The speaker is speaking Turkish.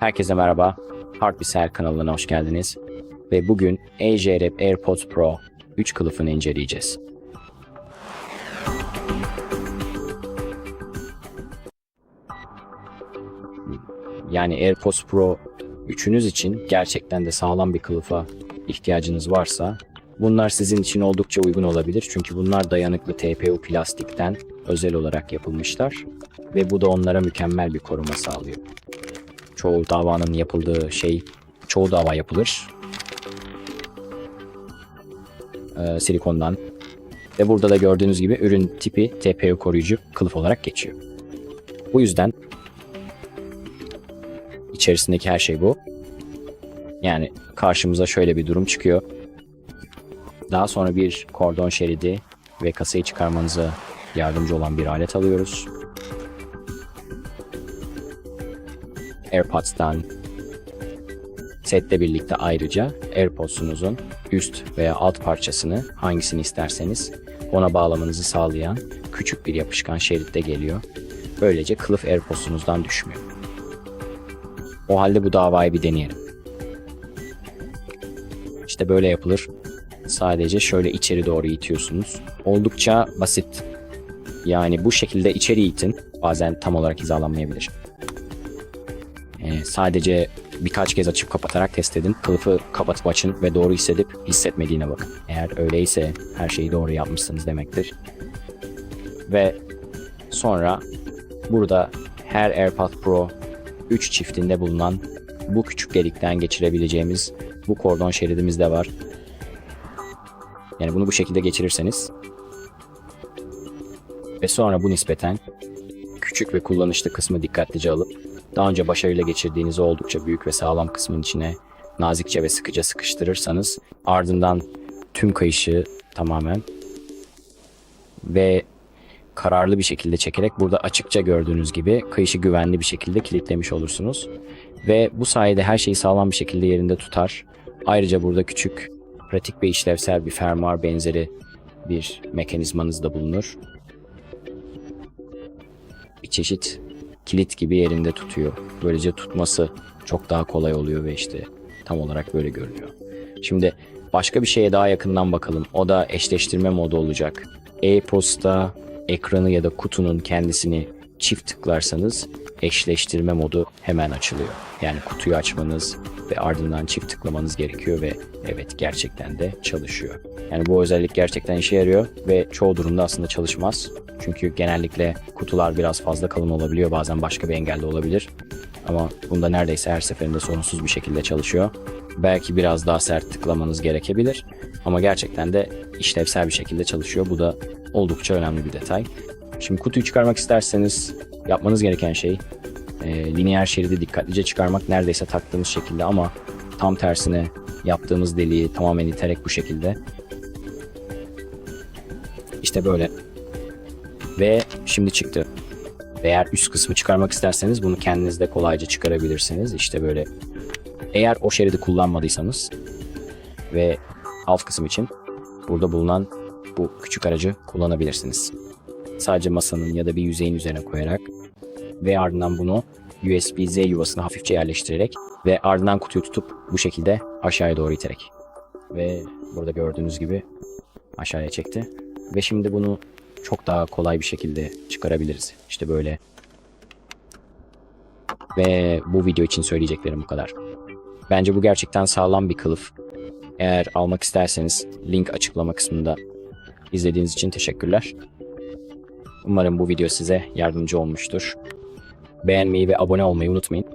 Herkese merhaba. Heartbeat kanalına hoş geldiniz. Ve bugün AJREP AirPods Pro 3 kılıfını inceleyeceğiz. Yani AirPods Pro üçünüz için gerçekten de sağlam bir kılıfa ihtiyacınız varsa bunlar sizin için oldukça uygun olabilir. Çünkü bunlar dayanıklı TPU plastikten özel olarak yapılmışlar ve bu da onlara mükemmel bir koruma sağlıyor. Çoğu davanın yapıldığı şey, çoğu dava yapılır. Ee, silikondan. Ve burada da gördüğünüz gibi ürün tipi TPU koruyucu kılıf olarak geçiyor. Bu yüzden içerisindeki her şey bu. Yani karşımıza şöyle bir durum çıkıyor. Daha sonra bir kordon şeridi ve kasayı çıkarmanıza yardımcı olan bir alet alıyoruz. AirPods'tan setle birlikte ayrıca AirPods'unuzun üst veya alt parçasını hangisini isterseniz ona bağlamanızı sağlayan küçük bir yapışkan şerit de geliyor. Böylece kılıf AirPods'unuzdan düşmüyor. O halde bu davayı bir deneyelim. İşte böyle yapılır. Sadece şöyle içeri doğru itiyorsunuz. Oldukça basit. Yani bu şekilde içeri itin. Bazen tam olarak hizalanmayabilir. Sadece birkaç kez açıp kapatarak test edin. Kılıfı kapatıp açın ve doğru hissedip hissetmediğine bakın. Eğer öyleyse her şeyi doğru yapmışsınız demektir. Ve sonra burada her AirPod Pro 3 çiftinde bulunan bu küçük delikten geçirebileceğimiz bu kordon şeridimiz de var. Yani bunu bu şekilde geçirirseniz ve sonra bu nispeten küçük ve kullanışlı kısmı dikkatlice alıp daha önce başarıyla geçirdiğiniz oldukça büyük ve sağlam kısmın içine nazikçe ve sıkıca sıkıştırırsanız ardından tüm kayışı tamamen ve kararlı bir şekilde çekerek burada açıkça gördüğünüz gibi kayışı güvenli bir şekilde kilitlemiş olursunuz. Ve bu sayede her şeyi sağlam bir şekilde yerinde tutar. Ayrıca burada küçük, pratik ve işlevsel bir fermuar benzeri bir mekanizmanız da bulunur. Bir çeşit kilit gibi yerinde tutuyor. Böylece tutması çok daha kolay oluyor ve işte tam olarak böyle görünüyor. Şimdi başka bir şeye daha yakından bakalım. O da eşleştirme modu olacak. AirPods'ta ekranı ya da kutunun kendisini çift tıklarsanız eşleştirme modu hemen açılıyor. Yani kutuyu açmanız ve ardından çift tıklamanız gerekiyor ve evet gerçekten de çalışıyor. Yani bu özellik gerçekten işe yarıyor ve çoğu durumda aslında çalışmaz. Çünkü genellikle kutular biraz fazla kalın olabiliyor. Bazen başka bir engelde olabilir. Ama bunda neredeyse her seferinde sorunsuz bir şekilde çalışıyor. Belki biraz daha sert tıklamanız gerekebilir. Ama gerçekten de işlevsel bir şekilde çalışıyor. Bu da oldukça önemli bir detay. Şimdi kutuyu çıkarmak isterseniz yapmanız gereken şey e, lineer şeridi dikkatlice çıkarmak neredeyse taktığımız şekilde ama tam tersine yaptığımız deliği tamamen iterek bu şekilde. İşte böyle. Ve şimdi çıktı. Eğer üst kısmı çıkarmak isterseniz bunu kendiniz de kolayca çıkarabilirsiniz. İşte böyle. Eğer o şeridi kullanmadıysanız ve alt kısım için burada bulunan bu küçük aracı kullanabilirsiniz. Sadece masanın ya da bir yüzeyin üzerine koyarak ve ardından bunu USB-Z yuvasına hafifçe yerleştirerek ve ardından kutuyu tutup bu şekilde aşağıya doğru iterek. Ve burada gördüğünüz gibi aşağıya çekti. Ve şimdi bunu çok daha kolay bir şekilde çıkarabiliriz. İşte böyle. Ve bu video için söyleyeceklerim bu kadar. Bence bu gerçekten sağlam bir kılıf. Eğer almak isterseniz link açıklama kısmında. İzlediğiniz için teşekkürler. Umarım bu video size yardımcı olmuştur. Beğenmeyi ve abone olmayı unutmayın.